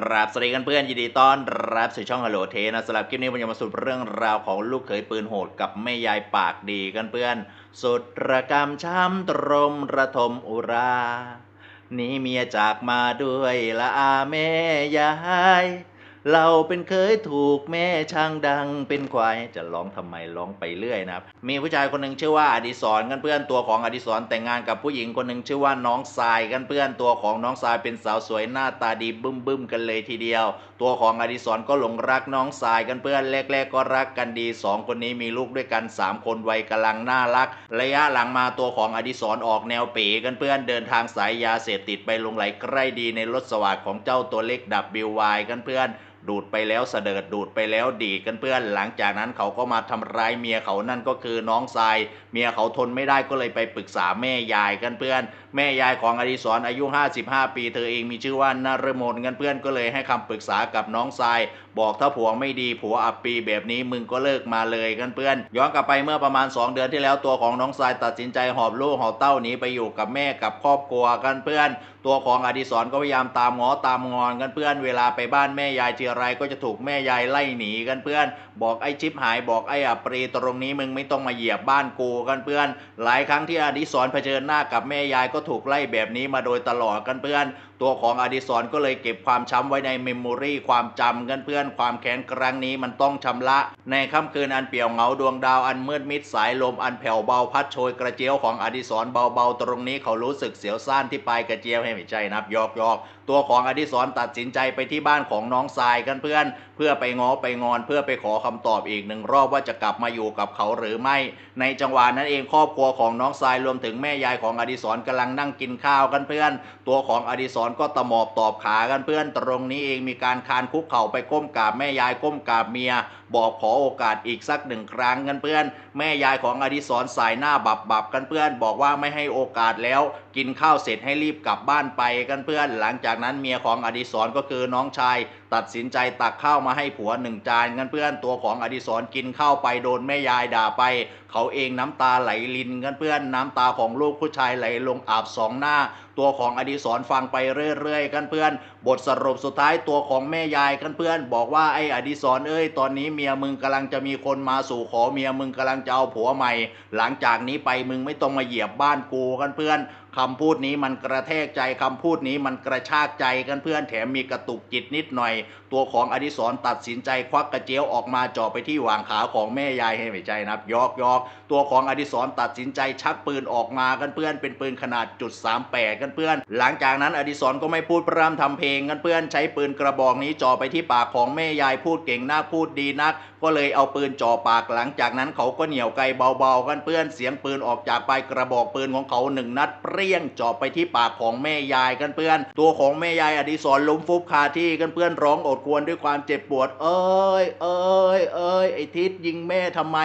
ครับสวัสดีกันเพื่อนยินดีต้อนรับสู่ช่องฮัลโหลเทนะสำหรับคลิปนี้ผมจะมาสุดเรื่องราวของลูกเขยปืนโหดกับแม่ยายปากดีกันเพื่อน สุดระกรรมช้ำตรมระทมอุราหนีเมียจากมาด้วยละอาแม่ยาย เราเป็นเคยถูกแม่ช่างดังเป็นควายจะร้องทำไมร้องไปเรื่อยนะครับ มีผู้ชายคนหนึ่งชื่อว่าอดิศรกันเพื่อนตัวของอดิศรแต่งงานกับผู้หญิงคนหนึ่งชื่อว่าน้องทรายกันเพื่อนตัวของน้องทรายเป็นสาวสวยหน้าตาดีบึ้มบึ้มกันเลยทีเดียว ตัวของอดิศรก็หลงรักน้องทรายกันเพื่อนแรก ๆ ก็รักกันดีสองคนนี้มีลูกด้วยกันสามคนวัยกำลังน่ารัก ระยะหลังมาตัวของอดิศรออกแนวเป๋กันเพื่อนเดินทางสายยาเสพติดไปลงไหลใกล้ดีในรถสวัสดของเจ้าตัวเล็กดับบิววายกันเพื่อน ดูดไปแล้วเสดิดดูดไปแล้วดีกันเพื่อนหลังจากนั้นเขาก็มาทำร้ายเมียเขานั่นก็คือน้องทราย เมียเขาทนไม่ได้ก็เลยไปปรึกษาแม่ยายกันเพื่อน แม่ยายของอดิศรอายุ 55 ปีเธอเองมีชื่อว่านารมนกันเพื่อนก็เลยให้คำปรึกษากับน้องทราย บอกถ้าผัวไม่ดีผัวอับปีแบบนี้มึงก็เลิกมาเลยกันเพื่อน ย้อนกลับไปเมื่อประมาณ 2 เดือนที่แล้วตัวของน้องทรายตัดสินใจหอบลูกหอบเต้าหนีไปอยู่กับแม่กับครอบครัวกันเพื่อน ตัวของอดิศรก็พยายามตามง้อตามงอนกันเพื่อนเวลาไปบ้านแม่ยายเทีไรก็จะถูกแม่ยายไล่หนีกันเพื่อน บอกไอ้ชิปหายบอกไอ้อัปรีตรงนี้มึงไม่ต้องมาเหยียบบ้านกูกันเพื่อน หลายครั้งที่อดิศรเผชิญหน้ากับแม่ยายก็ถูกไล่แบบนี้มาโดยตลอดกันเพื่อน ตัวของอดิศรก็เลยเก็บความช้ำไว้ในเมมโมรีความจำกันเพื่อน ความแค้นครั้งนี้มันต้องชำระ ในค่ำคืนอันเปี่ยวเหงาดวงดาวอันมืดมิดสายลมอันแผ่วเบาพัดโชยกระเจียวของอดิศรเบาๆ ตรงนี้เขารู้สึกเสียวซ่านที่ปลายกระเจียวให้ไม่ใช่นับยอกยอกตัวของอดิศรตัดสินใจไปที่บ้านของน้องทรายกันเพื่อน เพื่อไปง้อไปงอนเพื่อไปขอคำตอบอีกหนึ่งรอบว่าจะกลับมาอยู่กับเขาหรือไม่ ในจังหวะนั้นเองครอบครัวของน้องทรายรวมถึงแม่ยายของอดิศรกำลังนั่งกินข้าวกันเพื่อน ตัวของอดิศรก็ตะหมอบตอบขากันเพื่อน ตรงนี้เองมีการคานคุกเข่าไปก้มกราบแม่ยายก้มกราบเมีย บอกขอโอกาสอีกสักหนึ่งครั้งกันเพื่อน แม่ยายของอดิศรสายหน้าบับบับกันเพื่อน บอกว่าไม่ให้โอกาสแล้ว กินข้าวเสร็จให้รีบกลับบ้านไปกันเพื่อน หลังจากนั้นเมียของอดิศรก็คือน้องชาย ตัดสินใจตักข้าวมาให้ผัวหนึ่งจานกันเพื่อนตัวของอดิศรกินข้าวไปโดนแม่ยายด่าไป เขาเองน้ำตาไหลลินกันเพื่อนน้ำตาของลูกผู้ชายไหลลงอาบสองหน้า ตัวของอดีศรฟังไปเรื่อยๆ กันเพื่อน บทสรุปสุดท้ายตัวของแม่ยายกันเพื่อน บอกว่าไอ้อดีศรเอ้ยตอนนี้เมียมึงกำลังจะมีคนมาสู่ขอเมียมึงกำลังจะเอาผัวใหม่ หลังจากนี้ไปมึงไม่ต้องมาเหยียบบ้านกูกันเพื่อนคำพูดนี้มันกระแทกใจคำพูดนี้มันกระชากใจกันเพื่อนแถมมีกระตุกจิตนิดหน่อย ตัวของอดิศรตัดสินใจควักกระเจียวออกมาจ่อไปที่หว่างขาของแม่ยายให้ไม่ใจนะครับยอกยอกตัวของอดิศรตัดสินใจชักปืนออกมากันเพื่อนเป็นปืนขนาดจุดสามแปดกันเพื่อน หลังจากนั้นอดิศรก็ไม่พูดพร่ำทำเพลงกันเพื่อนใช้ปืนกระบอกนี้จ่อไปที่ปากของแม่ยายพูดเก่งนักพูดดีนัก ก็เลยเอาปืนจ่อปากหลังจากนั้นเขาก็เหนี่ยวไกเบาๆกันเพื่อนเสียงปืนออกจากปลายกระบอกปืนของเขาหนึ่งนัดเปรยงจ่อไปที่ปากของแม่ยายกันเพื่อน ตัวของแม่ยายอดิศรล้มฟุบคาที่กันเพื่อนร้องโอดควญด้วยความเจ็บปวด เอ้ยเอ้ยเอ้ยไอทิศยิงแม่ทำไม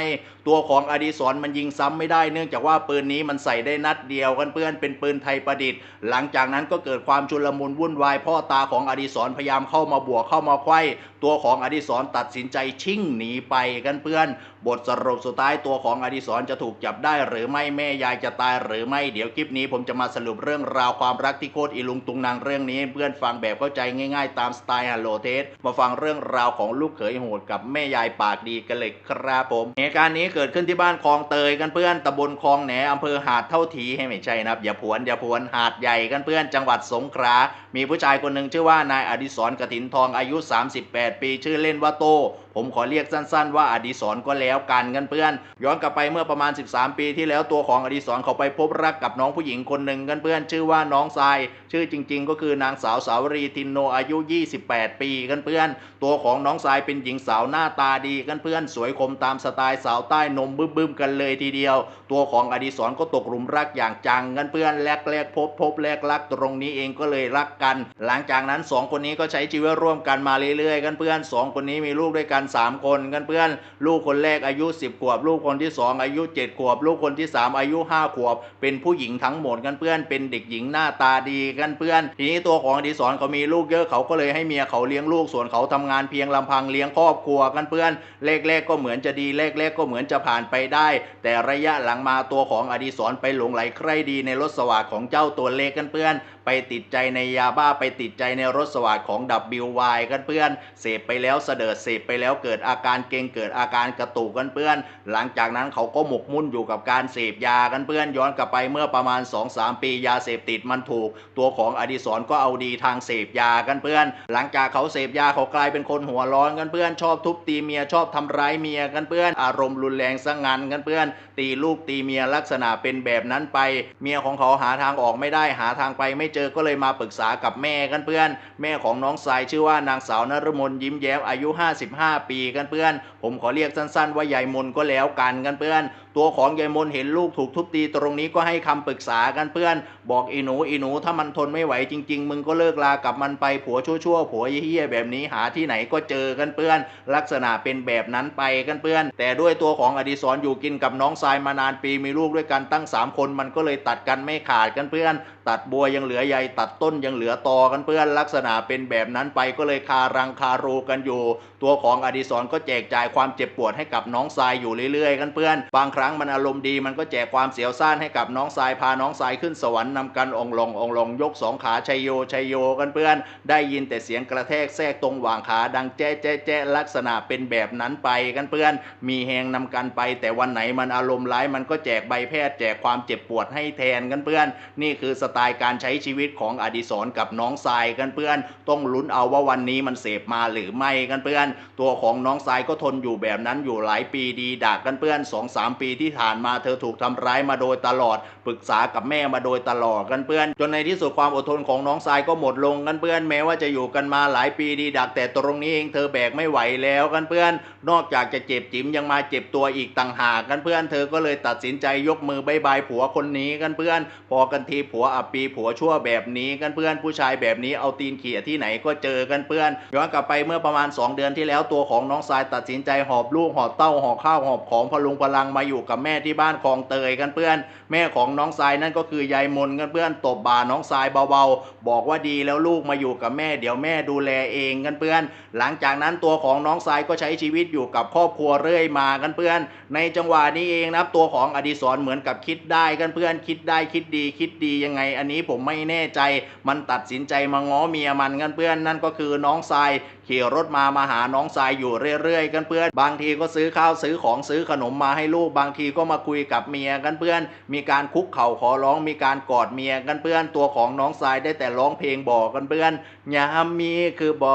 ตัวของอดิศรมันยิงซ้ำไม่ได้เนื่องจากว่าปืนนี้มันใส่ได้นัดเดียวกันเพื่อนเป็นปืนไทยประดิษฐ์ หลังจากนั้นก็เกิดความชุลมุนวุ่นวายพ่อตาของอดิศรพยายามเข้ามาบวกเข้ามาไขว้ ตัวของอดิศรตัดสินใจชิ่งหนีไปกันเพื่อน บทสรุปสุดท้ายตัวของอดิศรจะถูกจับได้ หรือไม่แม่ยายจะตายหรือไม่เดี๋ยวคลิปนี้ผมจะมาสรุปเรื่องราวความรักที่โคตรอีลุงตุงนางเรื่องนี้เพื่อนฟังแบบเข้าใจง่ายๆ ตามสไตล์ฮัลโลเทสมาฟังเรื่องราวของลูกเขยโหดกับแม่ยายปากดีกันเลยครับผมเหตุการณ์นี้เกิดขึ้นที่บ้านคลองเตยกันเพื่อนตำบลคลองแหนอำเภอหาดเท่าทีให้ไม่ใช่นะครับอย่าผวนอย่าผวนหาดใหญ่กันเพื่อนจังหวัดสงขลามีผู้ชายคนหนึ่งชื่อว่านายอดิศรกถินทองอายุ 38ปีชื่อเล่นว่าโต ผมขอเรียกสั้น ๆ ว่าอดิศรก็แล้วกันกันเพื่อน ย้อนกลับไปเมื่อประมาณ 13 ปีที่แล้วตัวของอดิศรเขาไปพบรักกับน้องผู้หญิงคนหนึ่งกันเพื่อนชื่อว่าน้องทราย ชื่อจริง ๆ ก็คือนางสาวสาวรีทินโนอายุ 28 ปีกันเพื่อน ตัวของน้องทรายเป็นหญิงสาวหน้าตาดีกันเพื่อน สวยคมตามสไตล์สาวใต้นมบึ้มๆกันเลยทีเดียว ตัวของอดิศรก็ตกหลุมรักอย่างจังกันเพื่อนแรกแรกๆพบพบแรกรักตรงนี้เองก็เลยรักกัน หลังจากนั้นสองคนนี้ก็ใช้ชีวิตร่วมกันมาเรื่อยๆ กันเพื่อนสองคนนี้มีลูกด้วยกัน3คนกันเพื่อนลูกคนแรกอายุ 10 ขวบ ลูกคนที่ 2 อายุ 7 ขวบ ลูกคนที่ 3 อายุ 5 ขวบ เป็นผู้หญิงทั้งหมดกันเพื่อนเป็นเด็กหญิงหน้าตาดีกันเพื่อน ทีนี้ตัวของอดิศรเขามีลูกเยอะเขาก็เลยให้เมียเขาเลี้ยงลูกส่วนเขาทำงานเพียงลำพังเลี้ยงครอบครัวกันเพื่อนแรกๆก็เหมือนจะดีแรกๆก็เหมือนจะผ่านไปได้ แต่ระยะหลังมาตัวของอดิศรไปหลงไหลใคร่ดีในรถสวาดของเจ้าตัวเล็กกันเพื่อน ไปติดใจในยาบ้าไปติดใจในรถสวาดของดับบิววายกันเพื่อนเสพไปแล้วเสดิร์ดเสพไปแล้วเกิดอาการเกรงเกิดอาการกระตุกกันเพื่อน หลังจากนั้นเขาก็หมกมุ่นอยู่กับการเสพยากันเพื่อนย้อนกลับไปเมื่อประมาณ 2-3 ปียาเสพติดมันถูก ตัวของอดิศรก็เอาดีทางเสพยากันเพื่อน หลังจากเขาเสพยาเขากลายเป็นคนหัวร้อนกันเพื่อน ชอบทุบตีเมียชอบทำร้ายเมียกันเพื่อน อารมณ์รุนแรงสงันกันเพื่อน ตีลูกตีเมียลักษณะเป็นแบบนั้นไป เมียของเขาหาทางออกไม่ได้หาทางไปไม่เจอก็เลยมาปรึกษากับแม่กันเพื่อน แม่ของน้องสายชื่อว่านางสาวนรมนยิ้มแย้มอายุ 55 ปีกันเพื่อน ผมขอเรียกสั้นๆว่ายายมนก็แล้วกันกันเพื่อน ตัวของยายมนเห็นลูกถูกทุบตีตรงนี้ก็ให้คำปรึกษากันเพื่อน บอกอีหนูอีหนูถ้ามันทนไม่ไหวจริง ๆ มึงก็เลิกลากับมันไปผัวชั่วๆผัวเฮี้ยแบบนี้หาที่ไหนก็เจอกันเพื่อน ลักษณะเป็นแบบนั้นไปกันเพื่อน แต่ด้วยตัวของอดิศรอยู่กินกับน้องทรายมานานปีมีลูกด้วยกันตั้ง 3 คนมันก็เลยตัดกันไม่ขาดกันเพื่อน ตัดบัวยังเหลือใยตัดต้นยังเหลือตอกันเพื่อน ลักษณะเป็นแบบนั้นไปก็เลยคารังคารูกันอยู่ ตัวของอดิศรก็แจกจ่ายความเจ็บปวดให้กับน้องทรายอยู่เรื่อยๆ กันเพื่อนบางครั้งมันอารมณ์ดีมันก็แจกความเสียวซ่านให้กับน้องทรายพาน้องทรายขึ้นสวรรค์นำกันองลงองลงยกสองขาชัยโยชัยโยกันเพื่อน ได้ยินแต่เสียงกระแทกแทรกตรงหว่างขาดังแจ๊ะแจ๊ะแจ๊ะลักษณะเป็นแบบนั้นไปกันเพื่อน มีแหงนำกันไป แต่วันไหนมันอารมณ์ร้ายมันก็แจกใบแพทย์แจกความเจ็บปวดให้แทนกันเพื่อน นี่คือสไตล์การใช้ชีวิตของอดิศรกับน้องทรายกันเพื่อน ต้องลุ้นเอาว่าวันนี้มันเสพมาหรือไม่กันเพื่อน ตัวของน้องทรายก็ทนอยู่แบบนั้นอยู่หลายปีดีดักกันเพื่อน2อสปีที่ผ่านมาเธอถูกทำร้ายมาโดยตลอด ปรึกษากับแม่มาโดยตลอดกันเพื่อน จนในที่สุดความอดทนของน้องทรายก็หมดลงกันเพื่อนแม้ว่าจะอยู่กันมาหลายปีดีดักแต่ตรงนี้เองเธอแบกไม่ไหวแล้วกันเพื่อน นอกจากจะเจ็บจิ๋มยังมาเจ็บตัวอีกต่างหากกันเพื่อน เธอก็เลยตัดสินใจยกมือบายบายผัวคนนี้กันเพื่อน พอกันทีผัวอับปีผัวชั่วแบบนี้กันเพื่อนผู้ชายแบบนี้เอาตีนเขี่ยที่ไหนก็เจอกันเพื่อนย้อนกลับไปเมื่อประมาณ 2 เดือนที่แล้วตัวของน้องทรายตัดสินใจหอบลูกหอบเต้าหอบข้าวหอบของพลุงพลังมาอยู่กับแม่ที่บ้านคลองเตยกันเพื่อน แม่ของน้องทรายนั่นก็คือยายมนกันเพื่อนตบบ่าน้องทรายเบาๆ บอกว่าดีแล้วลูกมาอยู่กับแม่เดี๋ยวแม่ดูแลเองกันเพื่อน หลังจากนั้นตัวของน้องทรายก็ใช้ชีวิตอยู่กับครอบครัวเรื่อยมากันเพื่อน ในจังหวะนี้เองนะครับตัวของอดิศรเหมือนกับคิดได้กันเพื่อนคิดได้คิดดีคิดดียังไง อันนี้ผมไม่แน่ใจมันตัดสินใจมาง้อเมียมันกันเพื่อนนั่นก็คือน้องทราย ขี่รถมามาหาน้องทรายอยู่เรื่อยๆ กันเพื่อน บางทีก็ซื้อข้าวซื้อของซื้อขนมมาให้ลูก บางทีก็มาคุยกับเมียกันเพื่อน มีการคุกเข่าขอร้องมีการกอดเมียกันเพื่อน ตัวของน้องทรายได้แต่ร้องเพลงบอกกันเพื่อนยามมีคือบ่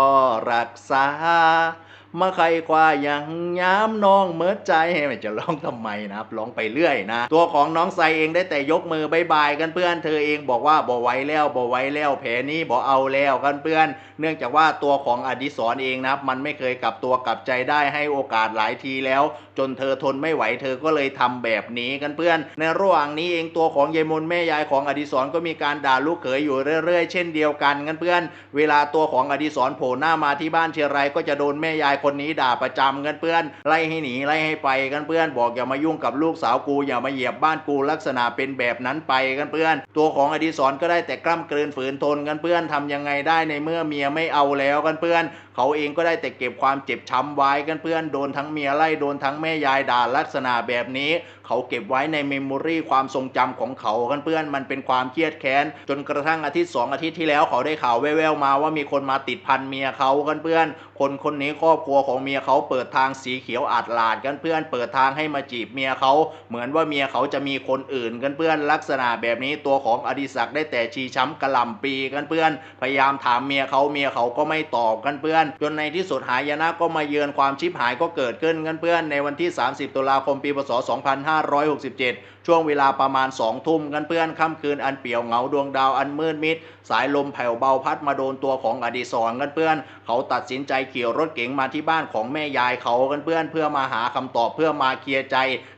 รักษา มาใครกว่าอย่างย้ำน้องเมิดใจจะร้องทำไมนะครับร้องไปเรื่อยนะ ตัวของน้องไซเองได้แต่ยกมือบายบายกันเพื่อนเธอเองบอกว่าบ่ไหวแล้วบ่ไหวแล้วแผลนี้บ่เอาแล้วกันเพื่อน เนื่องจากว่าตัวของอดิศรเองนะครับมันไม่เคยกลับตัวกลับใจได้ให้โอกาสหลายทีแล้ว จนเธอทนไม่ไหวเธอก็เลยทำแบบนี้กันเพื่อน ในระหว่างนี้เองตัวของยายมนแม่ยายของอดิศรก็มีการด่าลูกเขยอยู่เรื่อยๆ เช่นเดียวกันกันเพื่อน เวลาตัวของอดิศรโผล่หน้ามาที่บ้านเชียไรก็จะโดนแม่ยายคนนี้ด่าประจำกันเพื่อน ไล่ให้หนีไล่ให้ไปกันเพื่อน บอกอย่ามายุ่งกับลูกสาวกูอย่ามาเหยียบบ้านกูลักษณะเป็นแบบนั้นไปกันเพื่อน ตัวของอดิศรก็ได้แต่กล้ำกลืนฝืนทนกันเพื่อนทำยังไงได้ในเมื่อเมียไม่เอาแล้วกันเพื่อน เขาเองก็ได้แต่เก็บความเจ็บช้ำไว้กันเพื่อนโดนทั้งเมียไล่โดนทั้งแม่ม่ยายด่าลักษณะแบบนี้ เขาเก็บไว้ในเมมโมรีความทรงจำของเขาเพื่อนมันเป็นความเครียดแค้น จนกระทั่งอาทิตย์สองอาทิตย์ที่แล้วเขาได้ข่าวแว่วๆมาว่ามีคนมาติดพันเมียเขาเพื่อนคนคนนี้ครอบครัวของเมียเขาเปิดทางสีเขียวอาดลาดกันเพื่อนเปิดทางให้มาจีบเมียเขา เหมือนว่าเมียเขาจะมีคนอื่นกันเพื่อนลักษณะแบบนี้ตัวของอดิศักดิ์ได้แต่ชีช้ำกระลำปีกันเพื่อน พยายามถามเมียเขาเมียเขาก็ไม่ตอบกันเพื่อน จนในที่สุดหายนะก็มาเยือนความชิบหายก็เกิดขึ้นกันเพื่อนในวันที่ 30 ตุลาคมปีพศ2567 ช่วงเวลาประมาณ 2 ทุ่มกันเพื่อนค่ำคืนอันเปี่ยวเหงาดวงดาวอันมืดมิด สายลมแผ่วเบาพัดมาโดนตัวของอดีศรกันเพื่อน เขาตัดสินใจขี่รถเก๋งมาที่บ้านของแม่ยายเขากันเพื่อน เพื่อมาหาคำตอบเพื่อมาเคลียร์ใจ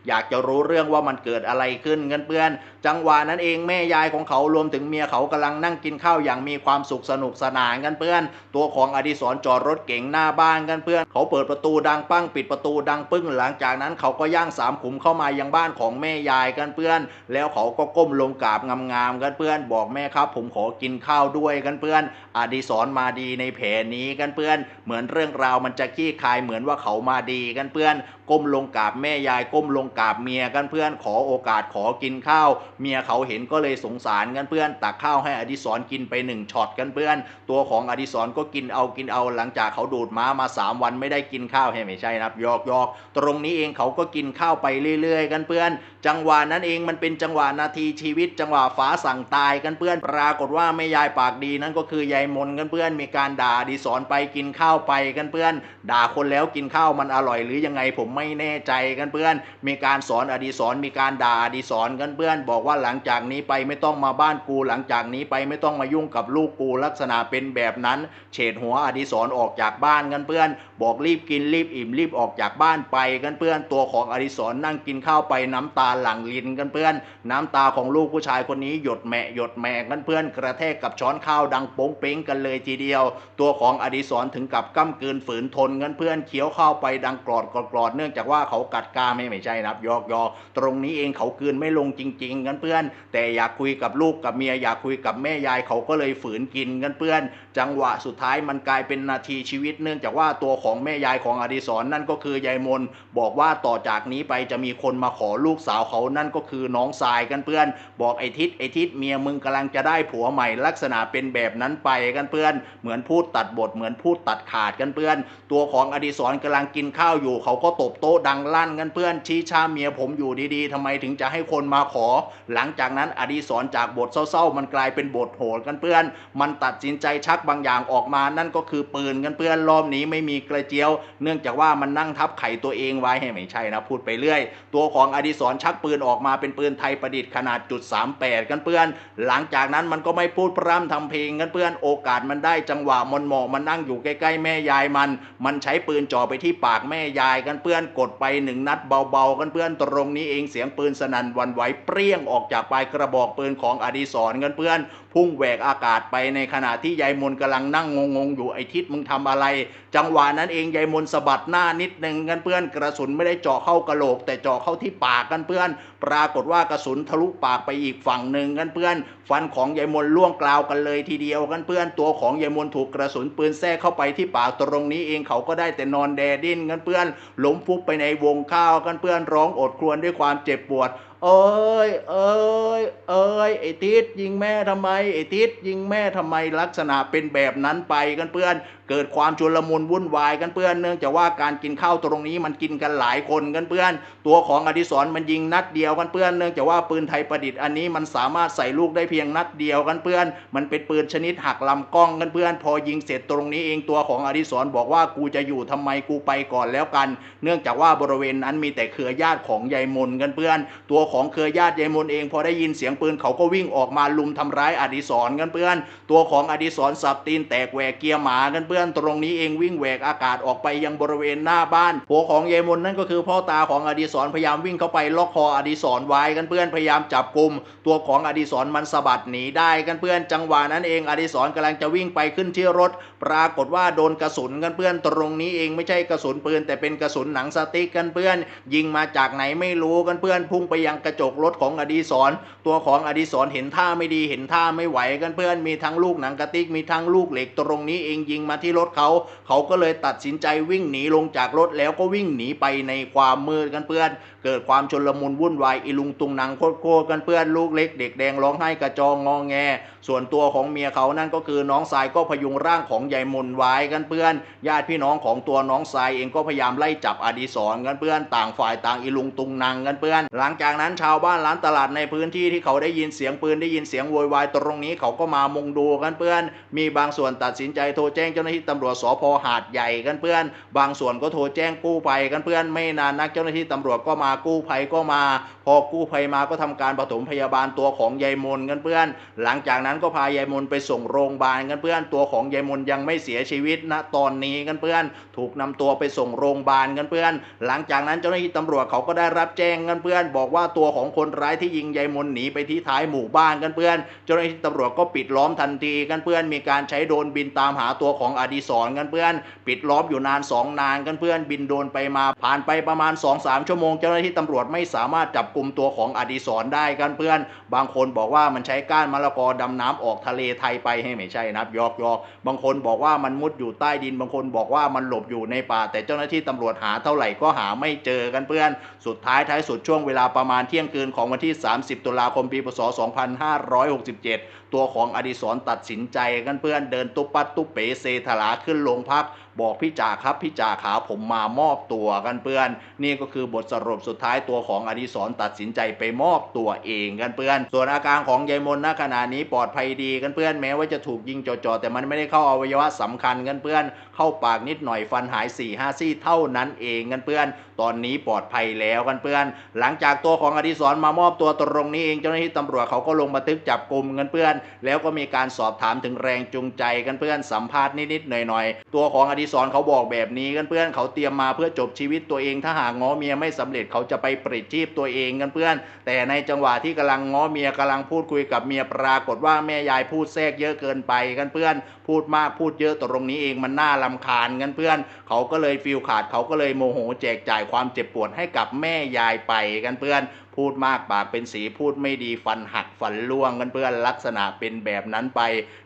อยากจะรู้เรื่องว่ามันเกิดอะไรขึ้นกันเพื่อน จังหวะนั้นเองแม่ยายของเขารวมถึงเมียเขากำลังนั่งกินข้าวอย่างมีความสุขสนุกสนานกันเพื่อน ตัวของอดีศรจอดรถเก๋งหน้าบ้านกันเพื่อน เขาเปิดประตูดังปั้งปิดประตูดังปึ้งหลังจากนั้นเขาก็ย่างสามขุมเข้ามายังบ้านของแม่ยายกันเพื่อน แล้วเขาก็ก้มลงกราบงามๆกันเพื่อน บอกแม่ครับ ผมขอกินข้าวด้วยกันเพื่อน อดีศรมาดีในแผนนี้กันเพื่อน เหมือนเรื่องราวมันจะขี้คายเหมือนว่าเขามาดีกันเพื่อน ก้มลงกราบแม่ยายก้มลงกราบเมียกันเพื่อน ขอโอกาสขอกินข้าวเมียเขาเห็นก็เลยสงสารกันเพื่อนตักข้าวให้อดิศรกินไปหนึ่งช็อตกันเพื่อน ตัวของอดิศรก็กินเอากินเอาหลังจากเขาดูดม้ามาสามวันไม่ได้กินข้าวให้ไม่ใช่นะครับยอกยอกตรงนี้เองเขาก็กินข้าวไปเรื่อย ๆ กันเพื่อน จังหวะนั้นเองมันเป็นจังหวะนาทีชีวิต จังหวะฟ้าสั่งตายกันเพื่อนปรากฏว่าแม่ยายปากดีนั่นก็คือยายมนกันเพื่อนมีการด่าอดิศรไปกินข้าวไปกันเพื่อน ด่าคนแล้วกินข้าวมันอร่อยหรือยังไงผมไม่แน่ใจกันเพื่อน มีการสอนอดีศรมีการด่าอดีศรกันเพื่อน บอกว่าหลังจากนี้ไปไม่ต้องมาบ้านกูหลังจากนี้ไปไม่ต้องมายุ่งกับลูกกูลักษณะเป็นแบบนั้น เฉดหัวอดีศรออกจากบ้านกันเพื่อน บอกรีบกินรีบอิ่มรีบออกจากบ้านไปกันเพื่อนตัวของอดิศรนั่งกินข้าวไปน้ำตาหลั่งลินกันเพื่อน น้ำตาของลูกผู้ชายคนนี้หยดแหมะหยดแหมกันเพื่อนกระแทกกับช้อนข้าวดังโป้งเป้งกันเลยทีเดียว ตัวของอดิศรถึงกับก้ำกืนฝืนทนกันเพื่อนเคี้ยวข้าวไปดังกรอดกรอดเนื่องจากว่าเขากัดกาไม่ไม่ใช่นะครับยอกยอกตรงนี้เองเขากืนไม่ลงจริง ๆ กันเพื่อน แต่อยากคุยกับลูกกับเมียอยากคุยกับแม่ยายเขาก็เลยฝืนกินกันเพื่อน จังหวะสุดท้ายมันกลายเป็นนาทีชีวิต เนื่องจากว่าตัวของแม่ยายของอดิศรนั่นก็คือยายมนบอกว่าต่อจากนี้ไปจะมีคนมาขอลูกสาวเขานั่นก็คือน้องทรายกันเพื่อน บอกไอ้ทิศไอ้ทิศเมียมึงกำลังจะได้ผัวใหม่ลักษณะเป็นแบบนั้นไปกันเพื่อน เหมือนพูดตัดบทเหมือนพูดตัดขาดกันเพื่อน ตัวของอดิศรกำลังกินข้าวอยู่ เขาก็ตบโต๊ะดังลั่นกันเพื่อน ชี้ชาเมียผมอยู่ดีๆทำไมถึงจะให้คนมาขอ หลังจากนั้นอดิศรจากบทเศร้าๆ มันกลายเป็นบทโหดกันเพื่อน มันตัดสินใจชักบางอย่างออกมานั่นก็คือปืนกันเพื่อนรอบนี้ไม่มีกระเจียว เนื่องจากว่ามันนั่งทับไข่ตัวเองไว้ให้ไม่ใช่นะพูดไปเรื่อย ตัวของอดิศรชักปืนออกมาเป็นปืนไทยประดิษฐ์ขนาดจุด38กันเพื่อน หลังจากนั้นมันก็ไม่พูดพร่ำทำเพลงกันเพื่อนโอกาสมันได้จังหวะมันเหมาะมันนั่งอยู่ใกล้ๆแม่ยายมัน มันใช้ปืนจ่อไปที่ปากแม่ยายกันเพื่อนกดไปหนึ่งนัดเบาๆกันเพื่อนตรงนี้เองเสียงปืนสนั่นวันไหวเปรี้ยงออกจากปลายกระบอกปืนของอดิศรกันเพื่อน พุ่งแหวกอากาศไปในขณะที่ยายมนกำลังนั่งงงๆอยู่ไอ้ทิศมึงทำอะไร จังหวะนั้นเองยายมนสะบัดหน้านิดหนึ่งกันเพื่อนกระสุนไม่ได้เจาะเข้ากระโหลก แต่เจาะเข้าที่ปากกันเพื่อนปรากฏว่ากระสุนทะลุปากไปอีกฝั่งหนึ่งกันเพื่อน ฟันของยายมนล่วงกลาวกันเลยทีเดียวกันเพื่อนตัวของยายมนถูกกระสุนปืนแทรกเข้าไปที่ปากตรงนี้เองเขาก็ได้แต่นอนแดดิ้นกันเพื่อนล้มฟุบไปในวงข้าวกันเพื่อนร้องอดครวญด้วยความเจ็บปวด เอ้ยเอ้ยเอ้ยไอ้ทิศยิงแม่ทำไมไอ้ทิศยิงแม่ทำไมลักษณะเป็นแบบนั้นไปกันเพื่อน เกิดความชุลมุนวุ่นวายกันเพื่อน เนื่องจากว่าการกินข้าวตรงนี้มันกินกันหลายคนกันเพื่อน ตัวของอดิศรมันยิงนัดเดียวกันเพื่อน เนื่องจากว่าปืนไทยประดิษฐ์อันนี้มันสามารถใส่ลูกได้เพียงนัดเดียวกันเพื่อน มันเป็นปืนชนิดหักลำกล้องกันเพื่อน พอยิงเสร็จตรงนี้เองตัวของอดิศรบอกว่ากูจะอยู่ทำไมกูไปก่อนแล้วกัน เนื่องจากว่าบริเวณนั้นมีแต่เครือญาติของยายมนกันเพื่อน ตัวของเครือญาติยายมนเอง พอได้ยินเสียงปืนเขาก็วิ่งออกมาลุมทำร้ายอดิศรกันเพื่อน ตัวของอดิศรสับตีนแตกแหวกเกียร์หมากันเพื่อน ตรงนี้เองวิ่งแหวกอากาศออกไปยังบริเวณหน้าบ้านผัวของยายมนนั่นก็คือพ่อตาของอดิศรพยายามวิ่งเข้าไปล็อกคออดิศรไว้กันเพื่อนพยายามจับกลุ่มตัวของอดิศรมันสะบัดหนีได้กันเพื่อนจังหวะนั้นเองอดิศรกำลังจะวิ่งไปขึ้นที่รถ ปรากฏว่าโดนกระสุนกันเพื่อนตรงนี้เองไม่ใช่กระสุนปืน แต่เป็นกระสุนหนังสติ๊กกันเพื่อน ยิงมาจากไหนไม่รู้กันเพื่อนพุ่งไปยังกระจกรถของอดีศร ตัวของอดีศรเห็นท่าไม่ดีเห็นท่าไม่ไหวกันเพื่อนมีทั้งลูกหนังกระติกมีทั้งลูกเหล็กตรงนี้เองยิงมาที่รถเขา เขาก็เลยตัดสินใจวิ่งหนีลงจากรถแล้วก็วิ่งหนีไปในความมืดกันเพื่อน เกิดความชนลมุนวุ่นวายอีลุงตุงนังโคตรโคกันเพื่อนลูกเล็กเด็กแดงร้องไห้กระจองงองแง ส่วนตัวของเมียเขานั่นก็คือน้องทรายก็พยุงร่างของยายมนไว้กันเพื่อน ญาติพี่น้องของตัวน้องทรายเองก็พยายามไล่จับอดีศรกันเพื่อนต่างฝ่ายต่างอีลุงตุงนังกันเพื่อน หลังจากนั้นนั้นชาวบ้านร้านตลาดในพื้นที่ที่เขาได้ยินเสียงปืนได้ยินเสียงโวยวายตรงนี้เขาก็มามุงดูกันเพื่อน มีบางส่วนตัดสินใจโทรแจ้งเจ้าหน้าที่ตำรวจสพหาดใหญ่กันเพื่อน บางส่วนก็โทรแจ้งกู้ภัยกันเพื่อนไม่นานนักเจ้าหน้าที่ตำรวจก็มากู้ภัยก็มา พอกู้ภัยมาก็ทำการปฐมพยาบาลตัวของยายมนกันเพื่อน หลังจากนั้นก็พายายมนไปส่งโรงพยาบาลกันเพื่อน ตัวของยายมนยังไม่เสียชีวิตณตอนนี้กันเพื่อน ถูกนำตัวไปส่งโรงพยาบาลกันเพื่อน หลังจากนั้นเจ้าหน้าที่ตำรวจเขาก็ได้รับแจ้งกันเพื่อน บอกว่าตัวัวของคนร้ายที่ยิงยายมนหนีไปที่ท้ายหมู่บ้านกันเพื่อนเจ้าหน้าที่ตำรวจก็ปิดล้อมทันทีกันเพื่อนมีการใช้โดรนบินตามหาตัวของอดีศรกันเพื่อน ปิดล้อมอยู่นานสองนานกันเพื่อนบินโดนไปมาผ่านไปประมาณ2อสชั่วโมง เจ้าหน้าที่ตำรวจไม่สามารถจับกลุ่มตัวของอดีศรได้กันเพื่อน บางคนบอกว่ามันใช้ก้านมะละกอดำน้ำออกทะเลไทยไปให้ไม่ใช่นะครับยอกยอกบางคนบอกว่ามันมุดอยู่ใต้ดินบางคนบอกว่ามันหลบอยู่ในป่า แต่เจ้าหน้าที่ตำรวจหาเท่าไหร่ก็หาไม่เจอกันเพื่อน สุดท้ายท้ายสุดช่วงเวลาประมาณที่ยงคืนของวันที่ 30 ตุลาคมปีพศ 2567 ตัวของอดิศรตัดสินใจกันเพื่อนเดินตุบปัดตุบเป๋เซถลาขึ้นโรงพักบอกพี่จ่าครับพี่จ่าขาผมมามอบตัวกันเพื่อน นี่ก็คือบทสรุปสุดท้ายตัวของอดิศรตัดสินใจไปมอบตัวเองกันเพื่อน ส่วนอาการของยายมนณขณะนี้ปลอดภัยดีกันเพื่อนแม้ว่าจะถูกยิงจ่อๆแต่มันไม่ได้เข้าอวัยวะสำคัญกันเพื่อน เข้าปากนิดหน่อยฟันหาย4ี่ห้าซี่เท่านั้นเองกันเพื่อน ตอนนี้ปลอดภัยแล้วกันเพื่อน หลังจากตัวของอดิศรมามอบตัวตรงนี้เองเจ้าหน้าที่ตำรวจเขาก็ลงบันทึกจับกลุ่มกันเพื่อน แล้วก็มีการสอบถามถึงแรงจูงใจกันเพื่อนสัมภาษณ์นิดๆหน่อยๆตัวของอดิศรเขาบอกแบบนี้กันเพื่อนเขาเตรียมมาเพื่อจบชีวิตตัวเอง ถ้าหากง้อเมียไม่สำเร็จเขาจะไปปลิดชีพตัวเองกันเพื่อน แต่ในจังหวะที่กำลังง้อเมียกำลังพูดคุยกับเมียปรากฏว่าแม่ยายพูดแทรกเยอะเกินไปกันเพื่อน พูดมากพูดเยอะตรงนี้เองมันน่าลำคาญกันเพื่อน เขาก็เลยฟิลขาดเขาก็เลยโมโหแจกจ่ายความเจ็บปวดให้กับแม่ยายไปกันเพื่อน พูดมากปากเป็นสีพูดไม่ดีฟันหักฟันล่วงกันเพื่อนลักษณะเป็นแบบนั้นไป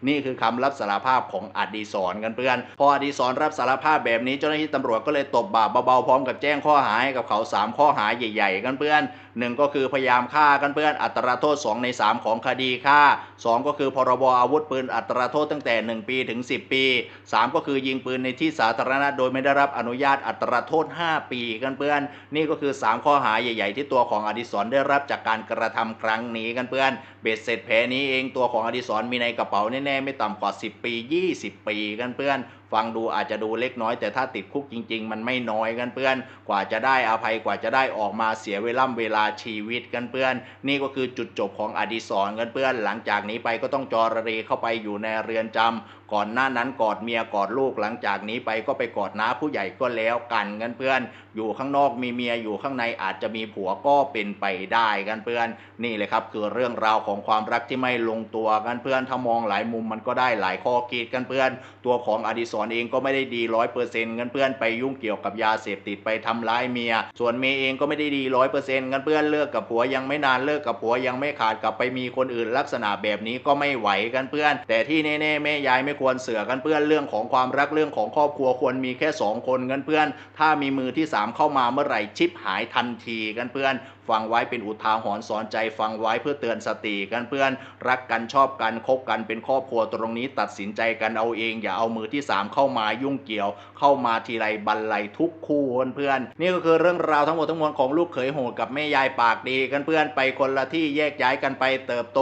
นี่คือคำรับสารภาพของอดีศรกันเพื่อน พออดีศรรับสารภาพแบบนี้เจ้าหน้าที่ตำรวจก็เลยตบบ่าเบาๆพร้อมกับแจ้งข้อหาให้กับเขาสามข้อหาใหญ่ๆ กันเพื่อนหนึ่งก็คือพยายามฆ่ากันเพื่อนอัตราโทษ 2 ใน 3 ของคดีฆ่า 2 ก็คือพรบอาวุธปืนอัตราโทษตั้งแต่ 1 ปีถึง 10 ปี 3 ก็คือยิงปืนในที่สาธารณะโดยไม่ได้รับอนุญาตอัตราโทษ 5 ปีกันเพื่อน นี่ก็คือ 3 ข้อหาใหญ่ ๆ ที่ตัวของอดิศรได้รับจากการกระทำครั้งนี้กันเพื่อนเบ็ดเสร็จแผลนี้เองตัวของอดิศรมีในกระเป๋าแน่ๆไม่ต่ำกว่า 10 ปี 20 ปีกันเพื่อนฟังดูอาจจะดูเล็กน้อยแต่ถ้าติดคุกจริง ๆ มันไม่น้อยกันเพื่อน กว่าจะได้อภัยกว่าจะได้ออกมาเสียเวล่ำเวลาชีวิตกันเพื่อน นี่ก็คือจุดจบของอดิศรกันเพื่อน หลังจากนี้ไปก็ต้องจอระเรเข้าไปอยู่ในเรือนจำก่อนหน้านั้นกอดเมียกอดลูกหลังจากนี้ไปก็ไปกอดน้าผู้ใหญ่ก็แล้วกันกันเพื่อน อยู่ข้างนอกมีเมียอยู่ข้างในอาจจะมีผัวก็เป็นไปได้กันเพื่อน นี่เลยครับคือเรื่องราวของความรักที่ไม่ลงตัวกันเพื่อนถ้ามองหลายมุมมันก็ได้หลายข้อคิดกันเพื่อน ตัวของอดิศรเองก็ไม่ได้ดีร้อยเปอร์เซ็นต์กันเพื่อนไปยุ่งเกี่ยวกับยาเสพติดไปทำร้ายเมีย ส่วนเมย์เองก็ไม่ได้ดีร้อยเปอร์เซ็นต์กันเพื่อนเลิกกับผัวยังไม่นานเลิกกับผัวยังไม่ขาดกลับไปมีคนอื่นลักษณะแบบนี้ก็ไม่ไหวกันเพื่อน แต่ที่แน่ๆแม่ยายไม่ควรเสือกันเพื่อนเรื่องของความรักเรื่องของครอบครัวควรมีแค่สองคนกันเพื่อน ถ้ามีมือที่สามเข้ามาเมื่อไหร่ชิปหายทันทีกันเพื่อน ฟังไว้เป็นอุทาหรณ์สอนใจฟังไว้เพื่อเตือนสติกันเพื่อนรักกันชอบกันคบกันเป็นครอบครัวตรงนี้ตัดสินใจกันเอาเอง อย่าเอามือที่สามเข้ามายุ่งเกี่ยว เข้ามาทีไรบันไลทุกคู่เพื่อนนี่ก็คือเรื่องราวทั้งหมดทั้งมวลของลูกเขยโหดกับแม่ยายปากดีกันเพื่อนไปคนละที่แยกย้ายกันไปเติบโต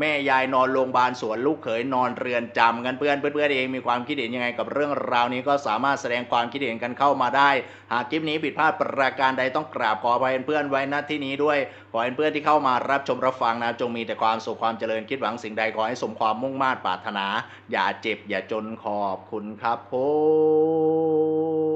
แม่ยายนอนโรงพยาบาลสวนลูกเขยนอนเรือนจำกันเพื่อนเพื่อนเองมีความคิดเห็นยังไงกับเรื่องราวนี้ก็สามารถแสดงความคิดเห็นกันเข้ามาได้ หากคลิปนี้ผิดพลาดประการใดต้องกราบขออภัยเพื่อนไว้ณที่นี้ด้วย ขอให้เพื่อนที่เข้ามารับชมรับฟังนะจงมีแต่ความสุขความเจริญคิดหวังสิ่งใดขอให้สมความมุ่งมา่ปรารถนา อย่าเจ็บอย่าจนขอบคุณครับผม